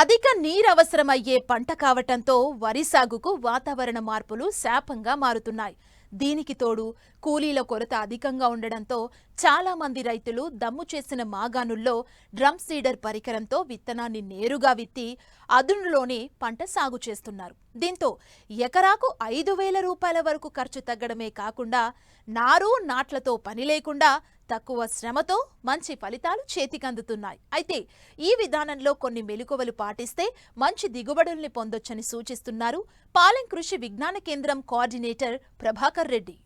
అధిక నీరవసరమయ్యే పంట కావటంతో వరి సాగుకు వాతావరణ మార్పులు శాపంగా మారుతున్నాయి. దీనికి తోడు కూలీల కొరత అధికంగా ఉండడంతో చాలా మంది రైతులు దమ్ము చేసిన మాగాణుల్లో డ్రమ్ సీడర్ పరికరంతో విత్తనాన్ని నేరుగా విత్తి అదునులోనే పంట సాగు చేస్తున్నారు. దీంతో ఎకరాకు ఐదు వేల రూపాయల వరకు ఖర్చు తగ్గడమే కాకుండా నారు నాట్లతో పని లేకుండా తక్కువ శ్రమతో మంచి ఫలితాలు చేతికందుతున్నాయి. అయితే ఈ విధానంలో కొన్ని మెలుకువలు పాటిస్తే మంచి దిగుబడుల్ని పొందొచ్చని సూచిస్తున్నారు పాలెం కృషి విజ్ఞాన కేంద్రం కోఆర్డినేటర్ ప్రభాకర్ రెడ్డి.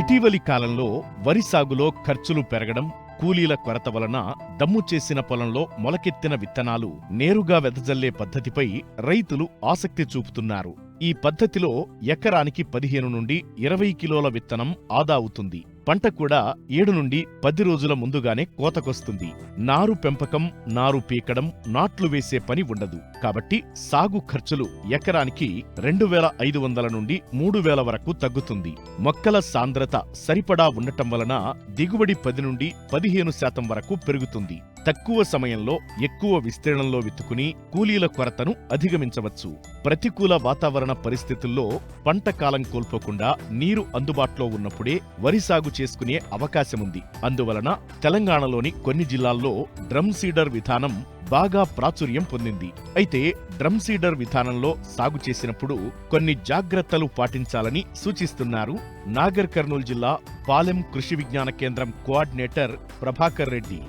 ఇటీవలి కాలంలో వరి సాగులో ఖర్చులు పెరగడం కూలీల కొరత వలన దమ్ము చేసిన పొలంలో మొలకెత్తిన విత్తనాలు నేరుగా వెదజల్లే పద్ధతిపై రైతులు ఆసక్తి చూపుతున్నారు. ఈ పద్ధతిలో ఎకరానికి పదిహేను నుండి ఇరవై కిలోల విత్తనం ఆదా అవుతుంది. పంట కూడా ఏడు నుండి పది రోజుల ముందుగానే కోతకొస్తుంది. నారు పెంపకం నారు పీకడం నాట్లు వేసే పని ఉండదు. కాబట్టి సాగు ఖర్చులు ఎకరానికి రెండు వేల ఐదు వందల నుండి మూడు వేల వరకు తగ్గుతుంది. మొక్కల సాంద్రత సరిపడా ఉండటం వలన దిగుబడి పది నుండి పదిహేను శాతం వరకు పెరుగుతుంది. తక్కువ సమయంలో ఎక్కువ విస్తీర్ణంలో విత్తుకుని కూలీల కొరతను అధిగమించవచ్చు. ప్రతికూల వాతావరణ పరిస్థితుల్లో పంట కాలం కోల్పోకుండా నీరు అందుబాటులో ఉన్నప్పుడే వరి సాగు చేసుకునే అవకాశముంది. అందువలన తెలంగాణలోని కొన్ని జిల్లాల్లో డ్రమ్ సీడర్ విధానం బాగా ప్రాచుర్యం పొందింది. అయితే డ్రమ్ సీడర్ విధానంలో సాగు చేసినప్పుడు కొన్ని జాగ్రత్తలు పాటించాలని సూచిస్తున్నారు నాగర్ కర్నూలు జిల్లా పాలెం కృషి విజ్ఞాన కేంద్రం కోఆర్డినేటర్ ప్రభాకర్ రెడ్డి.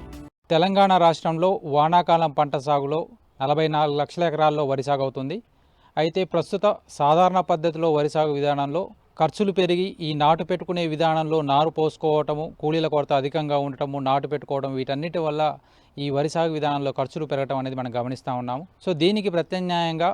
తెలంగాణ రాష్ట్రంలో వానాకాలం పంట సాగులో నలభై నాలుగు లక్షల ఎకరాల్లో వరి సాగు అవుతుంది. అయితే ప్రస్తుత సాధారణ పద్ధతిలో వరి సాగు విధానంలో ఖర్చులు పెరిగి ఈ నాటు పెట్టుకునే విధానంలో నారు పోసుకోవటము కూలీల కొరత అధికంగా ఉండటము నాటు పెట్టుకోవడం వీటన్నిటి వల్ల ఈ వరి సాగు విధానంలో ఖర్చులు పెరగటం అనేది మనం గమనిస్తూ ఉన్నాము. సో దీనికి ప్రత్యామ్నాయంగా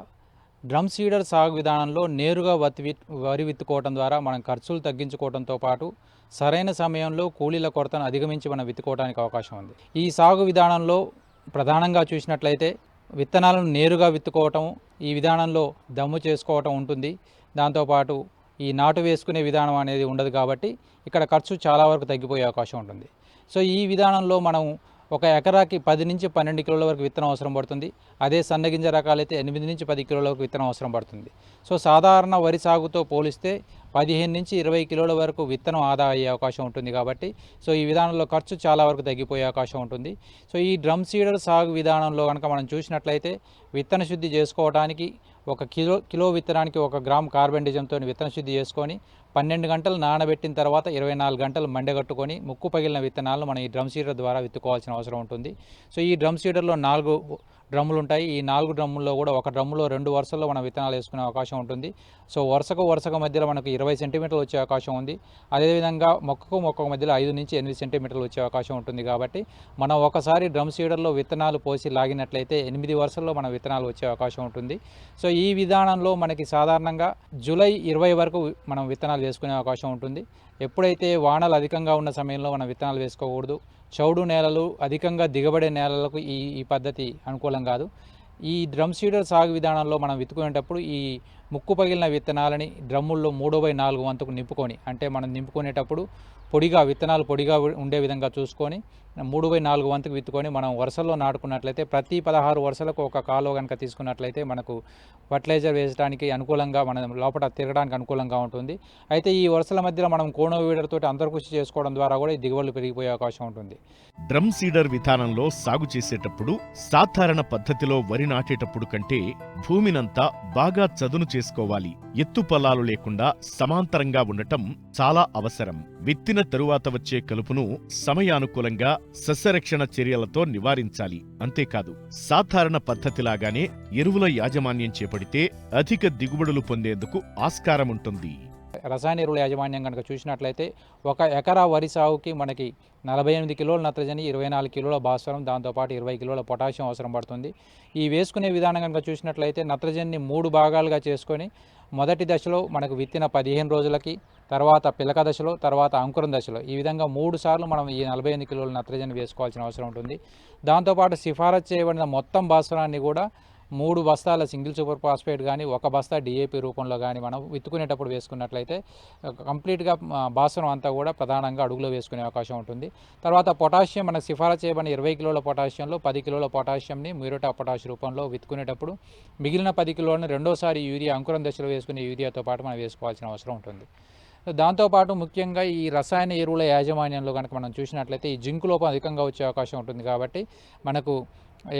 డ్రమ్ సీడర్ సాగు విధానంలో నేరుగా వత్తి విత్- వరి విత్తుకోవడం ద్వారా మనం ఖర్చులు తగ్గించుకోవడంతో పాటు సరైన సమయంలో కూలీల కొరతను అధిగమించి మనం విత్తుకోవడానికి అవకాశం ఉంది. ఈ సాగు విధానంలో ప్రధానంగా చూసినట్లయితే విత్తనాలను నేరుగా విత్తుకోవటం ఈ విధానంలో దమ్ము చేసుకోవటం ఉంటుంది. దాంతోపాటు ఈ నాటు వేసుకునే విధానం అనేది ఉండదు కాబట్టి ఇక్కడ ఖర్చు చాలా వరకు తగ్గిపోయే అవకాశం ఉంటుంది. సో ఈ విధానంలో మనం ఒక ఎకరాకి పది నుంచి పన్నెండు కిలోల వరకు విత్తనం అవసరం పడుతుంది. అదే సన్నగింజ రకాలైతే ఎనిమిది నుంచి పది కిలోల వరకు విత్తనం అవసరం పడుతుంది. సో సాధారణ వరి సాగుతో పోలిస్తే పదిహేను నుంచి ఇరవై కిలోల వరకు విత్తనం ఆదా అయ్యే అవకాశం ఉంటుంది కాబట్టి సో ఈ విధానంలో ఖర్చు చాలా వరకు తగ్గిపోయే అవకాశం ఉంటుంది. సో ఈ డ్రమ్ సీడర్ సాగు విధానంలో కనుక మనం చూసినట్లయితే విత్తన శుద్ధి చేసుకోవడానికి ఒక కిలో కిలో విత్తనానికి ఒక గ్రామ్ కార్బెండిజంతో విత్తన శుద్ధి చేసుకొని పన్నెండు గంటలు నానబెట్టిన తర్వాత ఇరవై నాలుగు గంటలు మండగట్టుకొని ముక్కు పగిలిన విత్తనాలను మనం ఈ డ్రమ్ సీడర్ ద్వారా విత్తుకోవాల్సిన అవసరం ఉంటుంది. సో ఈ డ్రమ్ సీడర్లో నాలుగు డ్రమ్ములు ఉంటాయి ఈ నాలుగు డ్రమ్ముల్లో కూడా ఒక డ్రమ్ములో రెండు వరుసల్లో మనం విత్తనాలు వేసుకునే అవకాశం ఉంటుంది. సో వరుసకు వరుసకు మధ్యలో మనకు ఇరవై సెంటీమీటర్లు వచ్చే అవకాశం ఉంది. అదేవిధంగా మొక్కకు మొక్కకు మధ్యలో ఐదు నుంచి ఎనిమిది సెంటీమీటర్లు వచ్చే అవకాశం ఉంటుంది కాబట్టి మనం ఒకసారి డ్రమ్ సీడర్లో విత్తనాలు పోసి లాగినట్లయితే ఎనిమిది వరుసల్లో మనం విత్తనాలు వచ్చే అవకాశం ఉంటుంది. సో ఈ విధానంలో మనకి సాధారణంగా జూలై ఇరవై వరకు మనం విత్తనాలు వేసుకునే అవకాశం ఉంటుంది. ఎప్పుడైతే వానలు అధికంగా ఉన్న సమయంలో మనం విత్తనాలు వేసుకోకూడదు చౌడు నేలలు అధికంగా దిగబడే నేలలకు ఈ ఈ పద్ధతి అనుకూలం కాదు. ఈ డ్రమ్ సీడర్ సాగు విధానంలో మనం విత్తుకునేటప్పుడు ఈ ముక్కు పగిలిన విత్తనాలని డ్రమ్ముల్లో మూడో బై నాలుగు వంతుకు నింపుకొని అంటే మనం నింపుకునేటప్పుడు పొడిగా విత్తనాలు పొడిగా ఉండే విధంగా చూసుకొని మూడు బై నాలుగు వంతుకు విత్తుకొని మనం వరుసల్లో నాటుకున్నట్లయితే ప్రతి పదహారు వరుసలకు ఒక కాలువ కనుక తీసుకున్నట్లయితే మనకు ఫర్టిలైజర్ వేసడానికి అనుకూలంగా మనం లోపల తిరగడానికి అనుకూలంగా ఉంటుంది. అయితే ఈ వరుసల మధ్యలో మనం కోణో వీడర్తో అంతర్కృషి చేసుకోవడం ద్వారా కూడా ఈ దిగుబడులు పెరిగిపోయే అవకాశం ఉంటుంది. డ్రమ్ సీడర్ విధానంలో సాగు చేసేటప్పుడు సాధారణ పద్ధతిలో వరి నాటేటప్పుడు కంటే భూమినంతా బాగా చదును చేసుకోవాలి. ఎత్తు పొలాలు లేకుండా సమాంతరంగా ఉండటం చాలా అవసరం. విత్తిన తరువాత వచ్చే కలుపును సమయానుకూలంగా సస్యరక్షణ చర్యలతో నివారించాలి. అంతేకాదు సాధారణ పద్ధతిలాగానే ఎరువుల యాజమాన్యం చేపడితే అధిక దిగుబడులు పొందేందుకు ఆస్కారముంటుంది. రసాయన ఎరువుల యాజమాన్యం కనుక చూసినట్లయితే ఒక ఎకరా వరి సాగుకి మనకి నలభై ఎనిమిది కిలోల నత్రజని ఇరవై నాలుగు కిలోల భాస్వరం దాంతోపాటు ఇరవై కిలోల పొటాషియం అవసరం పడుతుంది. ఈ వేసుకునే విధానం కనుక చూసినట్లయితే నత్రజనిని మూడు భాగాలుగా చేసుకొని మొదటి దశలో మనకు విత్తిన పదిహేను రోజులకి తర్వాత పిలక దశలో తర్వాత అంకురం దశలో ఈ విధంగా మూడు సార్లు మనం ఈ నలభై ఎనిమిది కిలోల నత్రజని వేసుకోవాల్సిన అవసరం ఉంటుంది. దాంతోపాటు సిఫారసు చేయబడిన మొత్తం భాస్వరాన్ని కూడా మూడు బస్తాల సింగిల్ సూపర్ ఫాస్ఫేట్ కానీ ఒక బస్తా డిఏపి రూపంలో కానీ మనం విత్తుకునేటప్పుడు వేసుకున్నట్లయితే కంప్లీట్గా బాసనం అంతా కూడా ప్రధానంగా అడుగులో వేసుకునే అవకాశం ఉంటుంది. తర్వాత పొటాషియం మనకు సిఫారసు చేయబడిన ఇరవై కిలోల పొటాషియంలో పది కిలోల పొటాషియంని మ్యూరేటా పొటాష్ రూపంలో విత్తుకునేటప్పుడు మిగిలిన పది కిలోలను రెండోసారి యూరియా అంకురం దశలో వేసుకునే యూరియాతో పాటు మనం వేసుకోవాల్సిన అవసరం ఉంటుంది. దాంతోపాటు ముఖ్యంగా ఈ రసాయన ఎరువుల యాజమాన్యంలో కనుక మనం చూసినట్లయితే ఈ జింకు లోపం అధికంగా వచ్చే అవకాశం ఉంటుంది కాబట్టి మనకు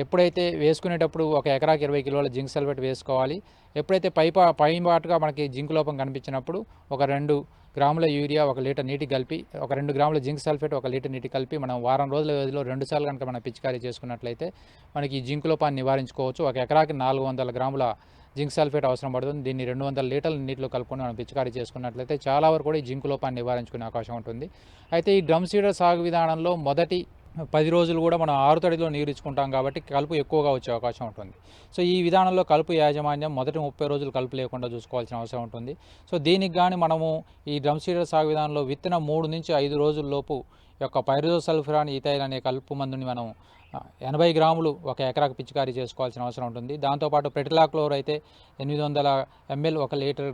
ఎప్పుడైతే వేసుకునేటప్పుడు ఒక ఎకరాకి ఇరవై కిలోల జింక్ సల్ఫేట్ వేసుకోవాలి ఎప్పుడైతే పై పై బాటుగా మనకి జింక్ లోపం కనిపించినప్పుడు ఒక రెండు గ్రాముల యూరియా ఒక లీటర్ నీటి కలిపి ఒక రెండు గ్రాముల జింక్ సల్ఫేట్ ఒక లీటర్ నీటి కలిపి మనం వారం రోజుల వ్యవధిలో రెండు సార్లు కనుక మనం పిచికారీ చేసుకున్నట్లయితే మనకి ఈ జింక్ లోపాన్ని నివారించుకోవచ్చు. ఒక ఎకరాకి నాలుగు వందల గ్రాముల జింక్ సల్ఫేట్ అవసరం పడుతుంది. దీన్ని రెండు వందల లీటర్ల నీటిలో కలుపుకొని మనం పిచికారీ చేసుకున్నట్లయితే చాలా వరకు కూడా ఈ జింక్ లోపాన్ని నివారించుకునే అవకాశం ఉంటుంది. అయితే ఈ డ్రమ్ సీడర్ సాగు విధానంలో మొదటి పది రోజులు కూడా మనం ఆరుతడిలో నీరు ఇచ్చుకుంటాం కాబట్టి కలుపు ఎక్కువగా వచ్చే అవకాశం ఉంటుంది. సో ఈ విధానంలో కలుపు యాజమాన్యం మొదటి ముప్పై రోజులు కలుపు లేకుండా చూసుకోవాల్సిన అవసరం ఉంటుంది. సో దీనికి కానీ మనము ఈ డ్రమ్ సీడర్ సాగు విధానంలో విత్తన మూడు నుంచి ఐదు రోజుల లోపు యొక్క పైరోసల్ఫిరాన్ ఈథైల్ అనే కలుపు మందుని మనం ఎనభై గ్రాములు ఒక ఎకరాకు పిచికారీ చేసుకోవాల్సిన అవసరం ఉంటుంది. దాంతోపాటు ప్రెటిలాక్లోర్ అయితే ఎనిమిది వందల ఎంఎల్ ఒక లీటర్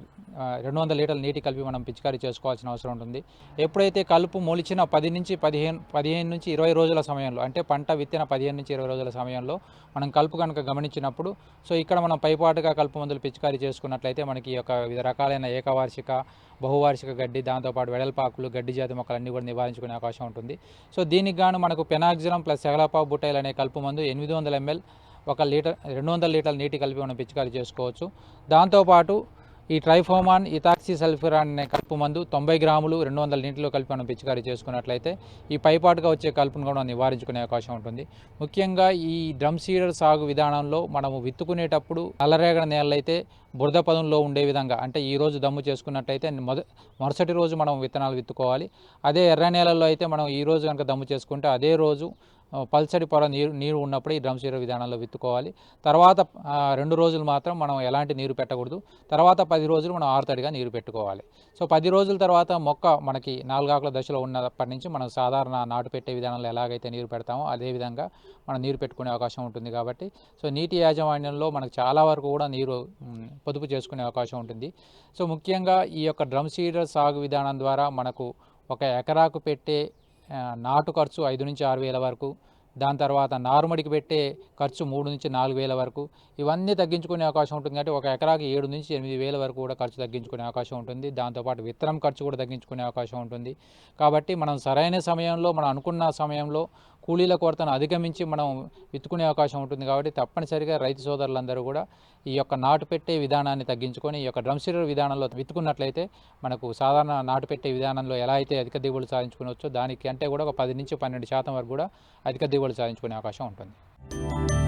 రెండు వందల లీటర్ల నీటి కలిపి మనం పిచికారీ చేసుకోవాల్సిన అవసరం ఉంటుంది. ఎప్పుడైతే కలుపు మొలిచిన పది నుంచి పదిహేను పదిహేను నుంచి ఇరవై రోజుల సమయంలో అంటే పంట విత్తిన పదిహేను నుంచి ఇరవై రోజుల సమయంలో మనం కలుపు కనుక గమనించినప్పుడు సో ఇక్కడ మనం పైపాటుగా కలుపు మందులు పిచికారీ చేసుకున్నట్లయితే మనకి ఒక యొక్క వివిధ రకాలైన ఏకవార్షిక బహువార్షిక గడ్డి దాంతోపాటు వెడల్పాకులు గడ్డి జాతి మొక్కలన్నీ కూడా నివారించుకునే అవకాశం ఉంటుంది. సో దీనికి గాను మనకు పెనాక్సిలం ప్లస్ సెగలాపా బుటైల్ అనే కలుపు మందు ఎనిమిది వందల ఎంఎల్ ఒక లీటర్ రెండు వందల లీటర్ల నీటి కలిపి మనం పిచికారీ చేసుకోవచ్చు. దాంతోపాటు ఈ ట్రైఫోమాన్ ఇథాక్సీ సల్ఫిరాన్ అనే కలుపు మందు తొంభై గ్రాములు రెండు వందల నీటిలో కలిపి మనం పిచికారీ చేసుకున్నట్లయితే ఈ పైపాటుగా వచ్చే కలుపును కూడా నివారించుకునే అవకాశం ఉంటుంది. ముఖ్యంగా ఈ డ్రమ్ సీడర్ సాగు విధానంలో మనము విత్తుకునేటప్పుడు నల్లరేగడి నేలలు అయితే బురద పదంలో ఉండే విధంగా అంటే ఈ రోజు దమ్ము చేసుకున్నట్టయితే మొద మరుసటి రోజు మనం విత్తనాలు విత్తుకోవాలి. అదే ఎర్ర నేలల్లో అయితే మనం ఈ రోజు కనుక దమ్ము చేసుకుంటే అదే రోజు పల్చడి పొర నీరు నీరు ఉన్నప్పుడు ఈ డ్రమ్ సీడర్ విధానంలో విత్తుకోవాలి. తర్వాత రెండు రోజులు మాత్రం మనం ఎలాంటి నీరు పెట్టకూడదు. తర్వాత పది రోజులు మనం ఆరుతడిగా నీరు పెట్టుకోవాలి. సో పది రోజుల తర్వాత మొక్క మనకి నాలుగాకుల దశలో ఉన్నప్పటి నుంచి మనం సాధారణ నాటు పెట్టే విధానంలో ఎలాగైతే నీరు పెడతామో అదే విధంగా మనం నీరు పెట్టుకునే అవకాశం ఉంటుంది కాబట్టి సో నీటి యాజమాన్యంలో మనకు చాలా వరకు కూడా నీరు పొదుపు చేసుకునే అవకాశం ఉంటుంది. సో ముఖ్యంగా ఈ యొక్క డ్రమ్ సీడర్ సాగు విధానం ద్వారా మనకు ఒక ఎకరాకు పెట్టే నాటు ఖర్చు ఐదు నుంచి ఆరు వేల వరకు దాని తర్వాత నారుమడికి పెట్టే ఖర్చు మూడు నుంచి నాలుగు వేల వరకు. ఇవన్నీ తగ్గించుకునే అవకాశం ఉంటుంది కాబట్టి ఒక ఎకరాకి ఏడు నుంచి ఎనిమిది వేల వరకు కూడా ఖర్చు తగ్గించుకునే అవకాశం ఉంటుంది. దాంతోపాటు విత్తనం ఖర్చు కూడా తగ్గించుకునే అవకాశం ఉంటుంది. కాబట్టి మనం సరైన సమయంలో మనం అనుకున్న సమయంలో కూలీల కొరతను అధిగమించి మనం విత్తుకునే అవకాశం ఉంటుంది కాబట్టి తప్పనిసరిగా రైతు సోదరులందరూ కూడా ఈ యొక్క నాటు పెట్టే విధానాన్ని తగ్గించుకొని ఈ యొక్క డ్రమ్ సీడర్ విధానంలో విత్తుకున్నట్లయితే మనకు సాధారణ నాటు పెట్టే విధానంలో ఎలా అయితే అధిక దిగుబడులు సాధించుకునవచ్చో దానికి అంటే కూడా ఒక పది నుంచి పన్నెండు శాతం వరకు కూడా అధిక దిగుబడి దిగుబడులు సాధించుకునే అవకాశం ఉంటుంది.